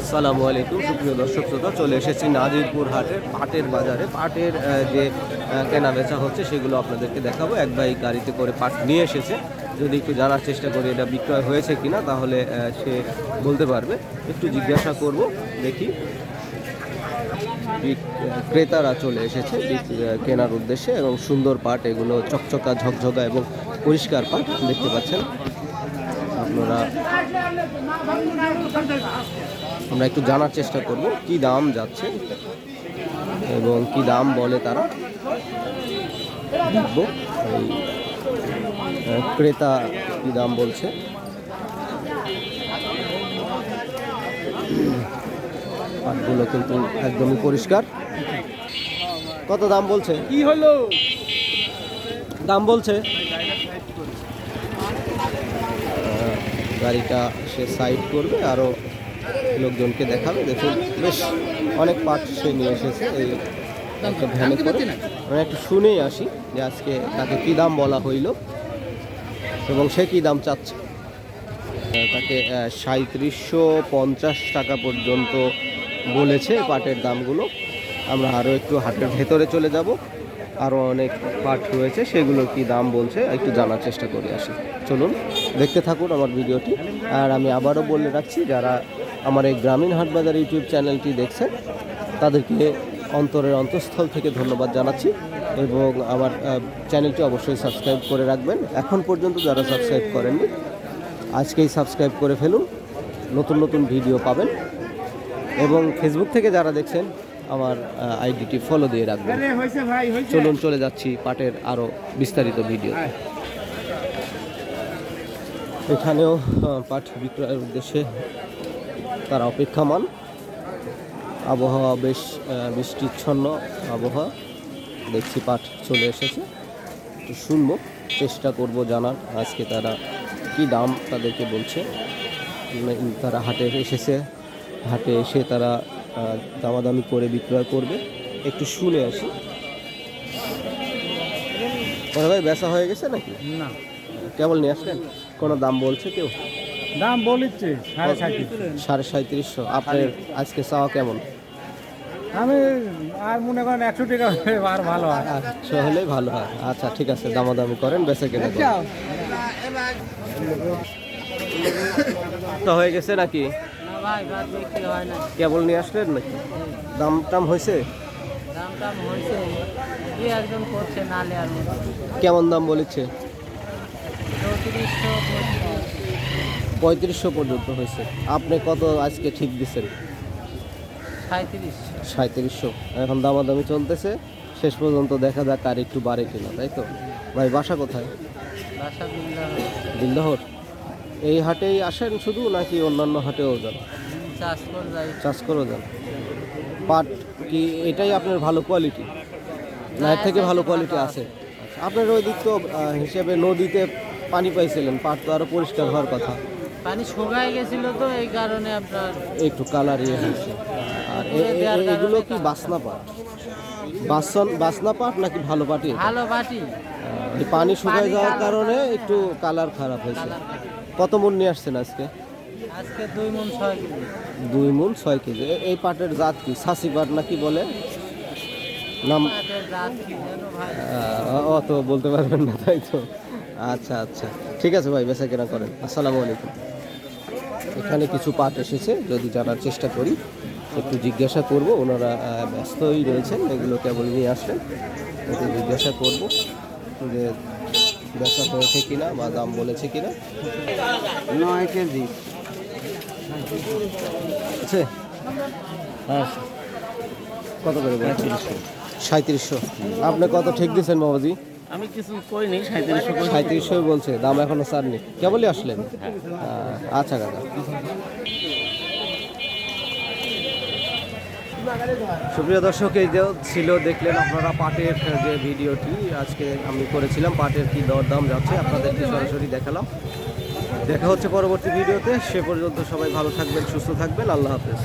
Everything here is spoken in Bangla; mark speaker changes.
Speaker 1: আসসালামু আলাইকুম, সুপ্রিয় দর্শক শ্রোতা, চলে এসেছি নাজিরপুর হাটের পাটের বাজারে। পাটের যে কেনা বেচা হচ্ছে সেগুলো আপনাদেরকে দেখাবো। এক ভাই গাড়িতে করে পাট নিয়ে এসেছে। যদি একটু জানার চেষ্টা করি এটা বিক্রয় হয়েছে কিনা, তাহলে সে বলতে পারবে। একটু জিজ্ঞাসা করব, দেখি। ক্রেতারা চলে এসেছে কেনার উদ্দেশ্যে এবং সুন্দর পাট, এগুলো চকচকা, ঝকঝকা এবং পরিষ্কার পাট দেখতে পাচ্ছেন। আপনারা আমরা একটু জানার চেষ্টা করব কি দাম যাচ্ছে এবং কি দাম বলে তারা। দেখব এই ক্রেতা কি দাম বলছে। পাটগুলো কিন্তু একদমই পরিষ্কার। কত দাম বলছে?
Speaker 2: কি হলো?
Speaker 1: দাম বলছে। গাড়িটা সে সাইড করবে আরও লোকজনকে দেখাবে দেখুন বেশ অনেক পাট সে নিয়ে এসেছে এই একটা ভ্যানে করে। আমরা একটু শুনেই আসি যে আজকে তাকে কী দাম বলা হইল এবং সে কী দাম চাচ্ছে। তাকে সাঁত্রিশশো পঞ্চাশ টাকা পর্যন্ত বলেছে পাটের দামগুলো। আমরা আরও একটু হাটের ভেতরে চলে যাব। আরও অনেক পাট রয়েছে সেগুলোর কি দাম বলছে একটু জানার চেষ্টা করি আসি। চলুন দেখতে থাকুন আমার ভিডিওটি। আর আমি আবারও বলে রাখছি যারা আমার এই গ্রামীণ হাটবাজার ইউটিউব চ্যানেলটি দেখছেন, তাদেরকে অন্তরের অন্তঃস্থল থেকে ধন্যবাদ জানাচ্ছি এবং আমার চ্যানেলটি অবশ্যই সাবস্ক্রাইব করে রাখবেন। এখন পর্যন্ত যারা সাবস্ক্রাইব করেননি, আজকেই সাবস্ক্রাইব করে ফেলুন, নতুন নতুন ভিডিও পাবেন এবং ফেসবুক থেকে যারা দেখছেন, আমার আইডিটি ফলো দিয়ে রাখবেন। চলুন চলে যাচ্ছি পাটের আরও বিস্তারিত ভিডিও। এখানেও পাঠ বিক্রয়ের উদ্দেশ্যে তারা অপেক্ষামান। আবহাওয়া বেশ বৃষ্টিচ্ছন্ন আবহাওয়া। দেখছি পাঠ চলে এসেছে। একটু শুনব চেষ্টা করব জানার আজকে তারা কি দাম তাদেরকে বলছে। তারা হাটে এসেছে হাটে এসে তারা দামাদামি করে বিক্রয় করবে। একটু শুনে আসি। ভাই বেচা হয়ে গেছে নাকি?
Speaker 2: না।
Speaker 1: কেবল নিয়ে আসলেন? কোনো দাম বলছে কেউ?
Speaker 2: দাম বলিচ্ছে সাড়ে ষাট
Speaker 1: সাড়ে সাঁত্রিশশো। আপনার আজকে চাওয়া কেমন?
Speaker 2: আমি আর মনে করেন একশো টাকা আর ভালো হয়।
Speaker 1: হলেই ভালো হয়। আচ্ছা ঠিক আছে দামাদামি করেন বেচে কেনা। তো হয়ে গেছে নাকি?
Speaker 3: না ভাই ভাত বিক্রি হয় না
Speaker 1: কেবল নিয়ে আসলেন নাকি? দাম টাম হয়েছে? কেমন দাম বলেছে?
Speaker 3: চৌত্রিশশো
Speaker 1: পঁয়ত্রিশশো পর্যন্ত হয়েছে। আপনি কত আজকে ঠিক দিচ্ছেন
Speaker 3: সাঁত্রিশ
Speaker 1: সাঁত্রিশশো এখন দামাদামি চলতেছে। শেষ পর্যন্ত দেখা যাক আর একটু বাড়ে কিনা তাই তো? ভাই বাসা কোথায়?
Speaker 3: বাসা
Speaker 1: এই হাটেই আসেন শুধু নাকি অন্যান্য হাটেও যান?
Speaker 3: চাষ করে
Speaker 1: করেও যান। পাট কি এটাই আপনার ভালো কোয়ালিটি না এর থেকে ভালো কোয়ালিটি আছে। আপনার ওই দিক তো হিসেবে নদীতে পানি পাইছিলেন পাট তো আরও পরিষ্কার হওয়ার কথা।
Speaker 3: পানি শুকায় গেছিল তো এই কারণে আপনার
Speaker 1: একটু কালার ইয়ে হয়েছে। আর এগুলো কি বাসনা পাট? বাসন বাসনা পাট নাকি ভালো পাটি?
Speaker 3: ভালো
Speaker 1: এই পানি শুকায় যাওয়ার কারণে একটু কালার খারাপ হয়েছে। কত মন নিয়ে আসছেন আজকে?
Speaker 3: আজকে দুই মন ছয় কেজি।
Speaker 1: দুই মন ছয় কেজি। এই পাটের জাত কি? সাসি পাট নাকি বলে? নাম অত বলতে পারবেন না তাই তো। আচ্ছা আচ্ছা। ঠিক আছে ভাই বেচা কেনা করেন। আসসালামু আলাইকুম। এখানে কিছু পাট এসেছে যদি জানার চেষ্টা করি একটু জিজ্ঞাসা করব ওনারা ব্যস্তই রয়েছেন এগুলো কেবল নিয়ে আসলেন একটু জিজ্ঞাসা করব যে বেচা হয়েছে কিনা বা দাম বলেছে কিনা।
Speaker 2: নয় কেজি।
Speaker 1: আছে? হ্যাঁ কত করে সাঁত্রিশশো আপনি কত ঠিক দিচ্ছেন বাবাজি?
Speaker 2: আমি কিছু করিনি সাঁত্রিশশো
Speaker 1: সাঁত্রিশশো বলছে দাম এখনও ছাড়নি। কেবলই আসলেন? আচ্ছা কাকা। সুপ্রিয় দর্শক এই যে ছিল দেখলেন আপনারা পাটের যে ভিডিওটি আজকে আমি করেছিলাম পাটের কি দরদাম যাচ্ছে আপনাদেরকে সরাসরি দেখালাম। দেখা হচ্ছে পরবর্তী ভিডিওতে সে পর্যন্ত সবাই ভালো থাকবেন সুস্থ থাকবেন আল্লাহ হাফেজ।